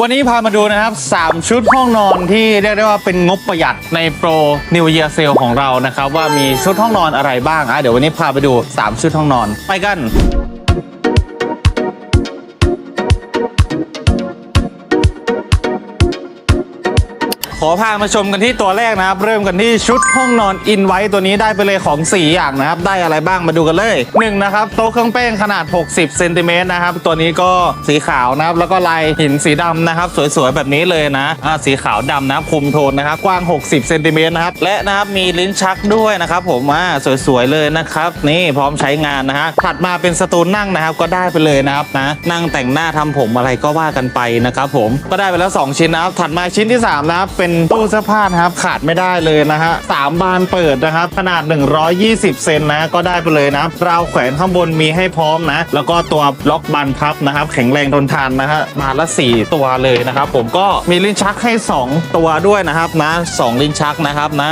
วันนี้พามาดูนะครับ 3 ชุดห้องนอนที่เรียกได้ว่าเป็นงบประหยัดในโปร New Year Sale ของเรานะครับ ว่ามีชุดห้องนอนอะไรบ้างอะเดี๋ยววันนี้พาไปดู 3 ชุดห้องนอน ไปกัน อพามาชมกันที่ตัวแรกนะครับ เริ่มกันที่ชุดห้องนอนอินไว้ตัวนี้ได้ไปเลยของ 4 อย่างนะครับ ได้อะไรบ้างมาดูกันเลย1นะครับโต๊ะเครื่องแป้งขนาด 60เซนติเมตรนะครับ ตัวนี้ก็สีขาวนะครับ แล้วก็ลายหินสีดำนะครับ สวยๆ แบบนี้เลยนะอ่าสีขาวดำนะครับคุมโทนนะครับ กว้าง 60เซนติเมตรนะครับ และนะครับมีลิ้นชักด้วยนะครับ ผมอ่าสวยๆเลยนะครับ นี่พร้อมใช้งานนะฮะถัดมาเป็นสตูลนั่งนะครับ ก็ได้ไปเลยนะครับนะนั่งแต่งหน้าทำผมอะไรก็ว่ากันไปนะครับผมก็ได้ไปแล้ว 2 ชิ้นนะครับถัดมาชิ้นที่3นะครับเป็นตู้เสื้อผ้านะครับขาดไม่ได้เลยนะฮะสามบานเปิดนะครับ ขนาด 120 เซนนะ ก็ได้ไปเลยนะครับราวแขวนข้างบนมีให้พร้อมนะ แล้วก็ตัวล็อกบานพับนะครับ แข็งแรงทนทานนะฮะบาละ 4 ตัวเลยนะครับ ผมก็มีลิ้นชักให้ 2 ตัวด้วยนะครับนะสองลิ้นชักนะครับนะ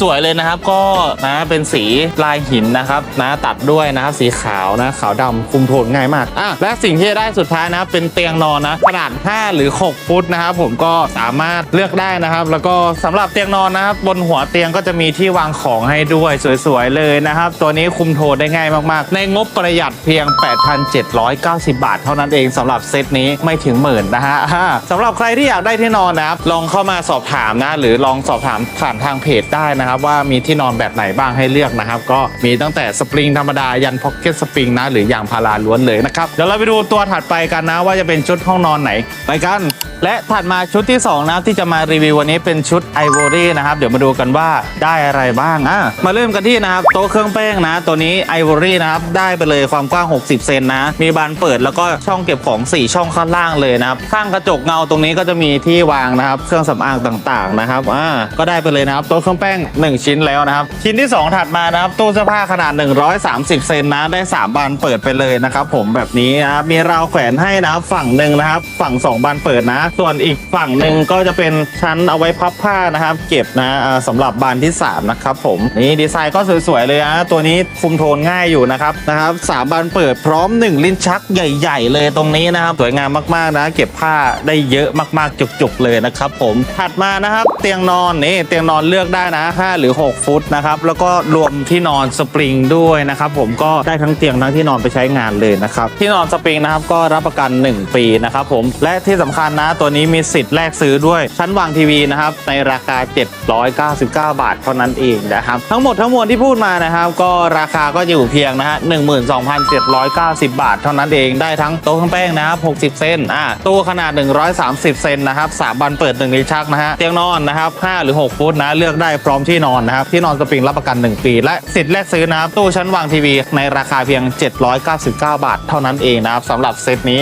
สวยๆเลยนะครับ ก็นะเป็นสีลายหินนะครับนะตัดด้วยนะครับสีขาวนะขาวดำคุมโทนง่ายมากอะและสิ่งที่ได้สุดท้ายนะเป็นเตียงนอนนะขนาด 5 หรือ 6 ฟุตนะครับผมก็สามารถเลือกได้นะครับ แล้วก็สำหรับเตียงนอนนะครับ บนหัวเตียงก็จะมีที่วางของให้ด้วยสวยๆเลยนะครับ ตัวนี้คุมโทนได้ง่ายมากๆ ในงบประหยัดเพียง 8,790 บาท เท่านั้นเองสำหรับเซตนี้ไม่ถึงหมื่นนะฮะสำหรับใครที่อยากได้ที่นอนนะครับ ลองเข้ามาสอบถามนะ หรือลองสอบถามผ่านทางเพจได้นะครับ ว่ามีที่นอนแบบไหนบ้างให้เลือกนะครับ ก็มีตั้งแต่สปริงธรรมดายันพ็อกเก็ตสปริงนะหรืออยางพาราล้วนเลยนะครับเดี๋ยวเราไปดูตัวถัดไปกันนะ ว่าจะเป็นชุดห้องนอนไหนไปกัน และถัดมาชุดที่2นะที่จะมารีวิววันนี้เป็นชุดไอโวรี่นะครับ เดี๋ยวมาดูกันว่าได้อะไรบ้างอะมาเริ่มกันที่นะครับโต๊ะเครื่องแป้งนะ ตัวนี้ไอโวรี่นะครับ ได้ไปเลยความกว้าง 60 เซนนะ มีบานเปิดแล้วก็ช่องเก็บของ 4 ช่องข้างล่างเลยนะครับ ข้างกระจกเงาตรงนี้ก็จะมีที่วางนะครับ เครื่องสำอางต่างๆนะครับอ่าก็ได้ไปเลยนะครับโต๊ะเครื่องแป้ง 1 ชิ้นแล้วนะครับ ชิ้นที่ 2 ถัดมานะครับตู้เสื้อผ้าขนาด 130 เซนนะ ได้ 3 บานเปิดไปเลยนะครับผมแบบนี้นะครับมีราวแขวนให้นะครับฝั่งหนึ่งนะครับ ฝั่ง 2 บานเปิดนะ ส่วนอีกฝั่งหนึ่งก็จะเป็นชั้นเอาไว้พับผ้านะครับ เก็บนะอ่าสำหรับบานที่ 3 นะครับผมนี่ดีไซน์ก็สวยๆเลยนะตัวนี้คุมโทนง่ายอยู่นะครับนะครับสามบานเปิดพร้อม 1 ลิ้นชักใหญ่ ๆ เลยตรงนี้นะครับสวยงามมากๆนะ เก็บผ้าได้เยอะมากๆจุกๆเลยนะครับผมถัดมานะครับ เตียงนอนนี่เตียงนอนเลือกได้นะ 5 หรือ 6 ฟุตนะครับแล้วก็รวมที่นอนสปริงด้วยนะครับผมก็ได้ทั้งเตียงทั้งที่นอนไปใช้งานเลยนะครับที่นอนสปริงนะครับก็รับประกัน 1 ปีนะครับผมและที่สำคัญนะตัวนี้มีสิทธิ์แลกซื้อด้วยชั้นวางทีวีนะครับในราคา 799 บาทเท่านั้นเองนะครับ ทั้งหมดทั้งมวลที่พูดมานะครับ ก็ราคาก็อยู่เพียงนะฮะ12,790 บาท เท่านั้นเองได้ทั้งโต๊ะเครื่องแป้งนะครับ 60 เซนอ่าตู้ขนาด 130 เซนนะครับ3บันเปิด1ลิ้นชักนะฮะเตียงนอนนะครับ5หรือ 6 ฟุตนะเลือกได้พร้อมที่นอนนะครับที่นอนสปริงรับประกัน 1 ปี และสิทธิ์แลกซื้อนะครับตู้ชั้นวางทีวีในราคาเพียง 799 บาท เท่านั้นเองนะครับสำหรับเซตนี้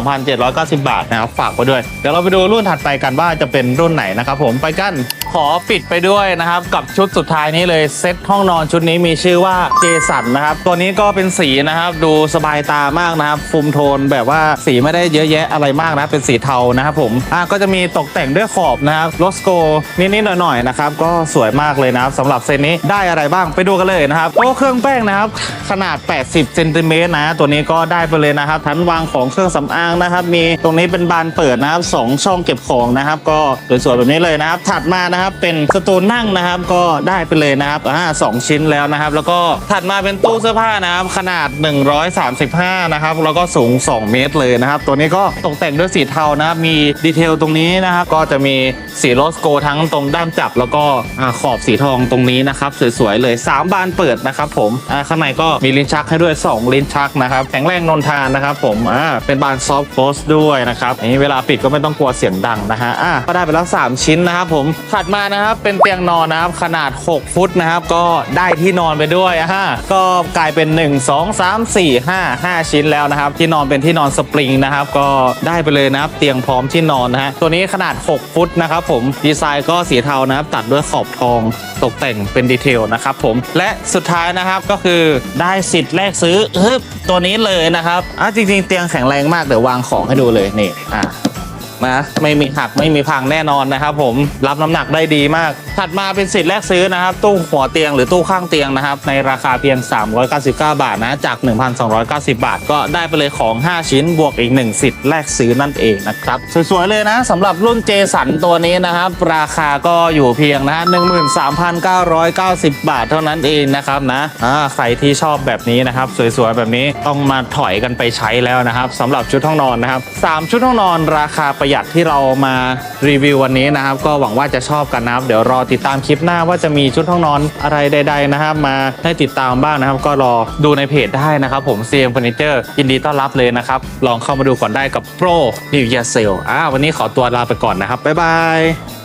12,790 บาทนะครับฝากไว้ด้วยเดี๋ยวเราไปดูรุ่นถัดไปกันว่าจะเป็นรุ่นไหนนะครับผมไปกัน ขอปิดไปด้วยนะครับ กับชุดสุดท้ายนี้เลยเซตห้องนอนชุดนี้มีชื่อว่าเจสันนะครับ ตัวนี้ก็เป็นสีนะครับ ดูสบายตามากนะครับฟุมโทนแบบว่าสีไม่ได้เยอะแยะอะไรมากนะเป็นสีเทานะครับผมอะก็จะมีตกแต่งด้วยขอบนะครับโลสโกนิดๆหน่อยๆนะครับก็สวยมากเลยนะครับสำหรับเซตนี้ได้อะไรบ้างไปดูกันเลยนะครับโต๊ะเครื่องแป้งนะครับ ขนาด 80เซนติเมตรนะตัวนี้ก็ได้ไปเลยนะครับทั้นวางของเครื่องสำอางนะครับมีตรงนี้เป็นบานเปิดนะครับสองช่องเก็บของนะครับ ก็สวยๆแบบนี้เลยนะครับถัดมานะครับเป็นสตูนั่งนะครับ ก็ได้ไปเลยนะครับอ่าสองชิ้นแล้วนะครับ แล้วก็ถัดมาเป็นตู้เสื้อผ้านะครับ ขนาด 135 นะครับ แล้วก็สูง 2 เมตรเลยนะครับ ตัวนี้ก็ตกแต่งด้วยสีเทานะครับ มีดีเทลตรงนี้นะครับ ก็จะมีสีโรสโกทั้งตรงด้ามจับ แล้วก็อ่าขอบสีทองตรงนี้นะครับ สวยๆเลย 3 บานเปิดนะครับ ผมอ่าข้างในก็มีลิ้นชักให้ด้วย 2 ลิ้นชักนะครับแข็งแรงนนทานนะครับ ผมอ่าเป็นบานซอฟต์โคสด้วยนะครับนี่เวลาปิดก็ไม่ต้องกลัวเสียงดังนะฮะอ่าก็ได้ไปแล้ว 3 ชิ้นนะครับผมถัดมานะครับเป็นเตียงนอนนะครับขนาด 6 ฟุตนะครับ ก็ได้ที่นอนไปด้วยอะฮะก็กลายเป็น 1 2 3 4 5 5 ชิ้นแล้วนะครับ ที่นอนเป็นที่นอนสปริงนะครับ ก็ได้ไปเลยนะครับ เตียงพร้อมที่นอนนะฮะตัวนี้ขนาด 6 ฟุตนะครับผมดีไซน์ก็สีเทานะครับ ตัดด้วยขอบทองตกแต่งเป็นดีเทลนะครับผมและสุดท้ายนะครับก็คือได้สิทธิ์แลกซื้อเออตัวนี้เลยนะครับอะจริงๆ เตียงแข็งแรงมากเดี๋ยววางของให้ดูเลยนี่อะ นะไม่มีหักไม่มีพังแน่นอนนะครับ ผมรับน้ำหนักได้ดีมาก ถัดมาเป็นสิทธิ์แรกซื้อนะครับ ตู้หัวเตียงหรือตู้ข้างเตียงนะครับ ในราคาเพียง 399 บาทนะจาก 1,290 บาท ก็ได้ไปเลยของ 5 ชิ้นบวกอีก 1 สิทธิ์แรกซื้อนั่นเองนะครับสวยๆเลยนะสำหรับรุ่นเจสันตัวนี้นะครับ ราคาก็อยู่เพียงนะ13,990 บาทเท่านั้นเองนะครับนะอ่าใครที่ชอบแบบนี้นะครับ สวยๆแบบนี้ต้องมาถอยกันไปใช้แล้วนะครับสำหรับชุดห้องนอนนะครับสามชุดห้องนอนราคาประหยัดที่เรามารีวิววันนี้นะครับ ก็หวังว่าจะชอบกันนะครับเดี๋ยวรอติดตามคลิปหน้าว่าจะมีชุดห้องนอนอะไรใด ๆนะครับ มาให้ติดตามบ้างนะครับ ก็รอดูในเพจได้นะครับผม CM Furniture ยินดีต้อนรับเลยนะครับ ลองเข้ามาดูก่อนได้กับ Pro New Year Sale อ่าวันนี้ขอตัวลาไปก่อนนะครับบ๊ายบาย